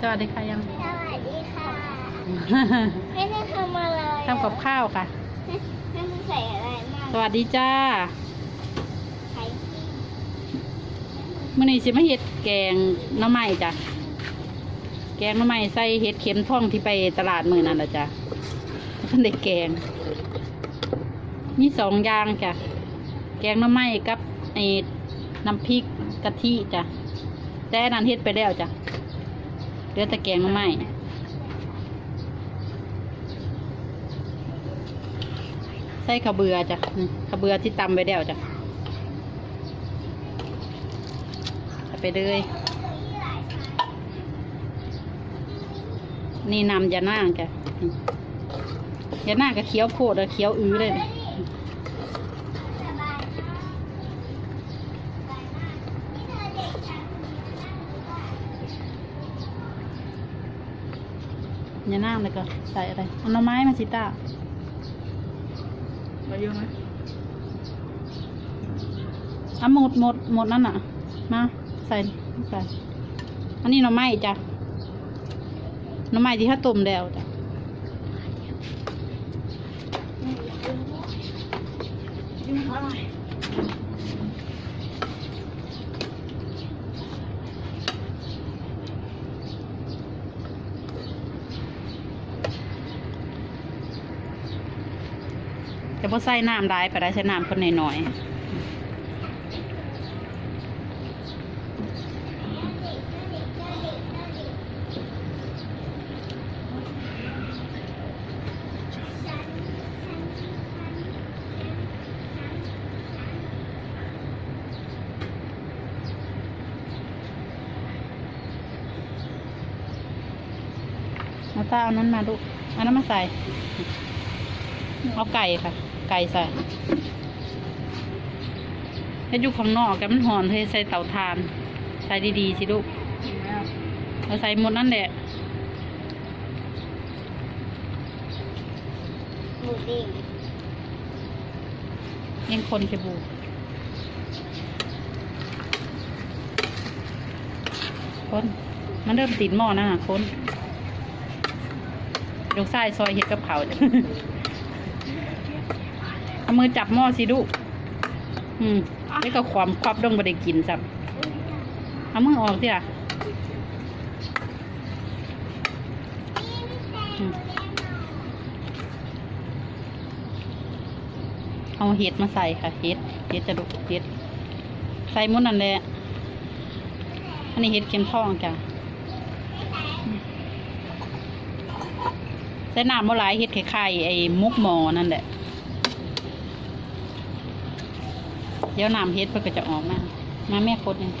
สวัสดีค่ะยัง สวัสดีค่ะ ไม่ได้ทำอะไรทำกับข้าวค่ะ ไม่ได้ใส่อะไรมาก สวัสดีจ้าไข่ที่มื่อนี้สิมาเฮ็ดแกงหน้ำไม้จ้ะ แกงหน้ำไม้ใส่เห็ดเข็มท่องที่ไปตลาดมือนั่นแหละจ้ะท่านได้แกงมีสองอย่างจ้ะ แกงหน้ำไม้กับไอ้น้ำพริกกะทิจ้ะ แต่อันนั้นเฮ็ดไปแล้วจ้ะเห ลือต่แกงหน้ำไม้ใส่ข้าเบือจ้ะนี่ข้าเบือที่ตำไปแล้วจ้ะไปเลยนี่นำยาหน้างแกยาหน้างก็เคี้ยวโพดแล้วเคี้ยวอื้อเลยนะ สบายมากสบายมากนี่เธอเด็กฉัน ยาหน้างเลยก็ใส่อะไรเอาหน่อไม้มาสิต้ามาเยอะไหมเอาหมดหมดหมดนั่นน่ะ มาใส่ใส่ อันนี้หน่อไม้จ้ะหน่อไม้ที่ถ้าต้มแล้วจ้ะ ยิ่งอร่อยแต่พอใส่น้ำได้ไปได้ใช้น้ำคนหน่อยๆเอาต้าเอานั้นมาดูเอานั้นมาใส่ เอาไก่ค่ะ ไก่ใส่ให้อยู่ข้างนอกแกมันหอนเฮ้ยใส่เตาถ่าน ใส่ดีๆสิลูกเราใส่หมดนั่นแหละหมูด้งยังคนจะบูคนมันเริ่มติดหม้อนะคนยกไส้ซอยเห็ดกับเขาจ้ะ เอามือจับหม้อสิลูกอืมแล้วก็ความควับดงบ่ได้กินสับเอามือออกสิอะเอาเห็ดมาใส่ค่ะเห็ดเห็ดจะลูกเห็ด ใส่มุนนั่นแหละอันนี้เห็ดเข็มทองจ้ะใส่น้ำมะหลายเห็ดไข่ไข่ไอ้มุกหมอนั่นแหละ เดี๋ยวน้ำเฮ็ดเพื่อก็จะออกมา มาแม่คดเนี่ย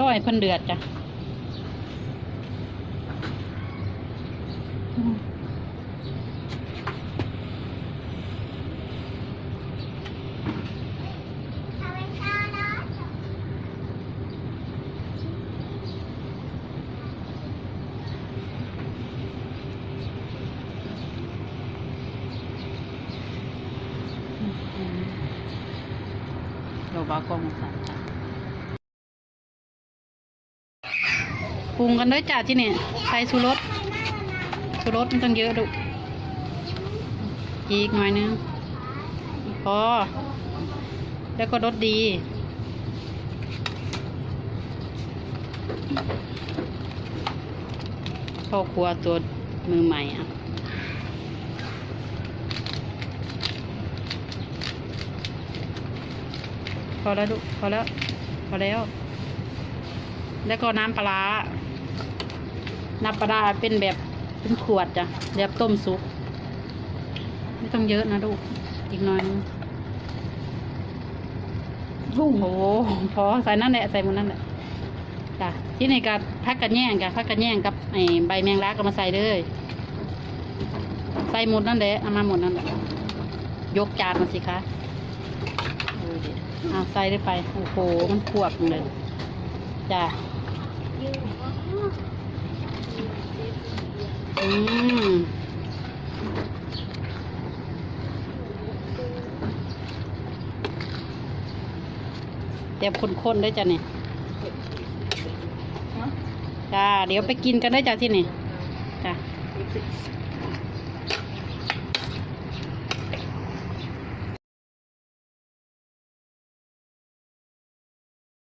ร้อยเพิ่นเดือดจ้ะ ทำ เป็นข้าวเนาะเราบากองมาใส่จ้ะปรุงกันด้วยจ้ะที่นี่ยใส่ชูรส ชูรสมันต้องเยอะดุอีกหน่อยนึงพอ แล้วก็รสดี พ่อครัวตัวมือใหม่อะพอแล้วลูพอแล้ว พอแล้ว แล้วก็น้ำปลาน้ำปลาร้าเป็นแบบ เป็นขวดจ้ะแบบต้มซุปไม่ต้องเยอะนะลูก อีกหน่อยนึงโอ้โหพอใส่นั่นแหละ ใส่หมดนั่นแหละจ้ะที่ในการพักกันแย่งกันพักกันแย่งกับไอ้ใบแมงลักก็มาใส่เลยใส่หมดนั่นแหละเอามาหมดนั่นแหละยกจานมาสิคะดิเอาใส่ได้ไป โอ้โห มันขวบเลยจ้ะ อืมเดี๋ยวคนๆด้วยจ้ะเนี่ยจ้า เดี๋ยวไปกินกันได้จ้ะที่นี่ จ้ะ